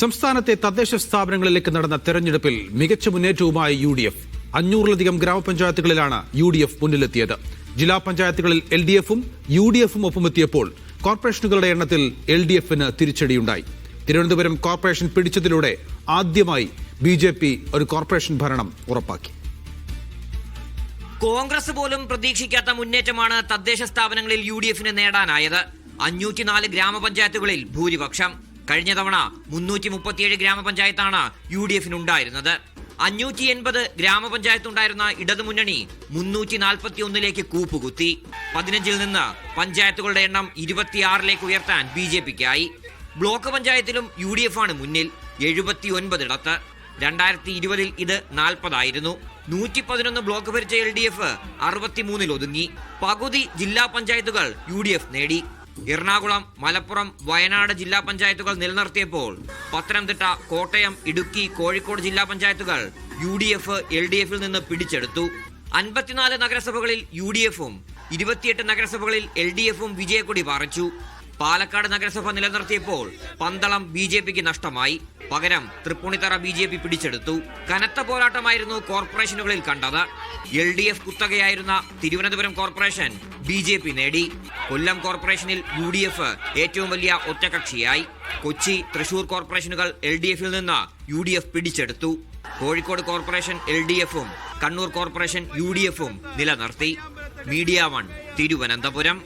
സംസ്ഥാനത്തെ തദ്ദേശ സ്ഥാപനങ്ങളിലേക്ക് നടന്ന തെരഞ്ഞെടുപ്പിൽ മികച്ച മുന്നേറ്റവുമായി യു ഡി എഫ് അഞ്ഞൂറിലധികം ഗ്രാമപഞ്ചായത്തുകളിലാണ് യു ഡി എഫ് മുന്നിലെത്തിയത്. ജില്ലാ പഞ്ചായത്തുകളിൽ എൽ ഡി എഫും യു ഡി എഫും ഒപ്പമെത്തിയപ്പോൾ കോർപ്പറേഷനുകളുടെ എണ്ണത്തിൽ എൽ ഡി എഫിന് തിരിച്ചടിയുണ്ടായി. തിരുവനന്തപുരം കോർപ്പറേഷൻ പിടിച്ചതിലൂടെ ആദ്യമായി ബി ജെ പി ഒരു കോർപ്പറേഷൻ ഭരണം ഉറപ്പാക്കി. കോൺഗ്രസ് പോലും പ്രതീക്ഷിക്കാത്ത മുന്നേറ്റമാണ് തദ്ദേശ സ്ഥാപനങ്ങളിൽ യു ഡി എഫിന് നേടാനായത്. അഞ്ഞൂറ്റിനാല് ഗ്രാമപഞ്ചായത്തുകളിൽ ഭൂരിപക്ഷം. കഴിഞ്ഞ തവണ മുന്നൂറ്റി മുപ്പത്തിയേഴ് ഗ്രാമപഞ്ചായത്താണ് യു ഡി എഫിന് ഉണ്ടായിരുന്നത് അഞ്ഞൂറ്റി എൺപത് ഗ്രാമപഞ്ചായത്ത് ഉണ്ടായിരുന്ന ഇടതുമുന്നണി മുന്നൂറ്റി നാൽപ്പത്തി ഒന്നിലേക്ക് കൂപ്പുകുത്തി. പതിനഞ്ചിൽ നിന്ന് പഞ്ചായത്തുകളുടെ എണ്ണം ഇരുപത്തിയാറിലേക്ക് ഉയർത്താൻ ബി ജെ പിക്കായി ബ്ലോക്ക് പഞ്ചായത്തിലും യു ഡി എഫ് ആണ് മുന്നിൽ എഴുപത്തി ഒൻപതിടത്ത് രണ്ടായിരത്തി ഇരുപതിൽ ഇത് നാൽപ്പതായിരുന്നു. നൂറ്റി പതിനൊന്ന് ബ്ലോക്ക് ഭരിച്ച എൽ ഡി എഫ് അറുപത്തിമൂന്നിൽ ഒതുങ്ങി. പകുതി ജില്ലാ പഞ്ചായത്തുകൾ യു ഡി എഫ് നേടി. എറണാകുളം മലപ്പുറം വയനാട് ജില്ലാ പഞ്ചായത്തുകൾ നിലനിർത്തിയപ്പോൾ പത്തനംതിട്ട കോട്ടയം ഇടുക്കി കോഴിക്കോട് ജില്ലാ പഞ്ചായത്തുകൾ U D F L D എഫിൽ നിന്ന് പിടിച്ചെടുത്തു. അൻപത്തിനാല് നഗരസഭകളിൽ യു ഡി എഫും ഇരുപത്തിയെട്ട് നഗരസഭകളിൽ എൽ ഡി എഫും വിജയക്കൊടി പാറിച്ചു. പാലക്കാട് നഗരസഭ നിലനിർത്തിയപ്പോൾ പന്തളം ബി ജെ പിക്ക് നഷ്ടമായി. പകരം തൃപ്പൂണിത്തറ ബി ജെ പി പിടിച്ചെടുത്തു. കനത്ത പോരാട്ടമായിരുന്നു കോർപ്പറേഷനുകളിൽ കണ്ടത്. L D F കുത്തകയായിരുന്ന Thiruvananthapuram corporation B J P നേടി. കൊല്ലം കോർപ്പറേഷനിൽ യു ഡി എഫ് ഏറ്റവും വലിയ ഒറ്റകക്ഷിയായി. കൊച്ചി തൃശൂർ കോർപ്പറേഷനുകൾ എൽ ഡി എഫിൽ നിന്ന് യു ഡി എഫ് പിടിച്ചെടുത്തു. കോഴിക്കോട് കോർപ്പറേഷൻ എൽ ഡി എഫും കണ്ണൂർ കോർപ്പറേഷൻ യു ഡി എഫും നിലനിർത്തി. Media one Thiruvananthapuram.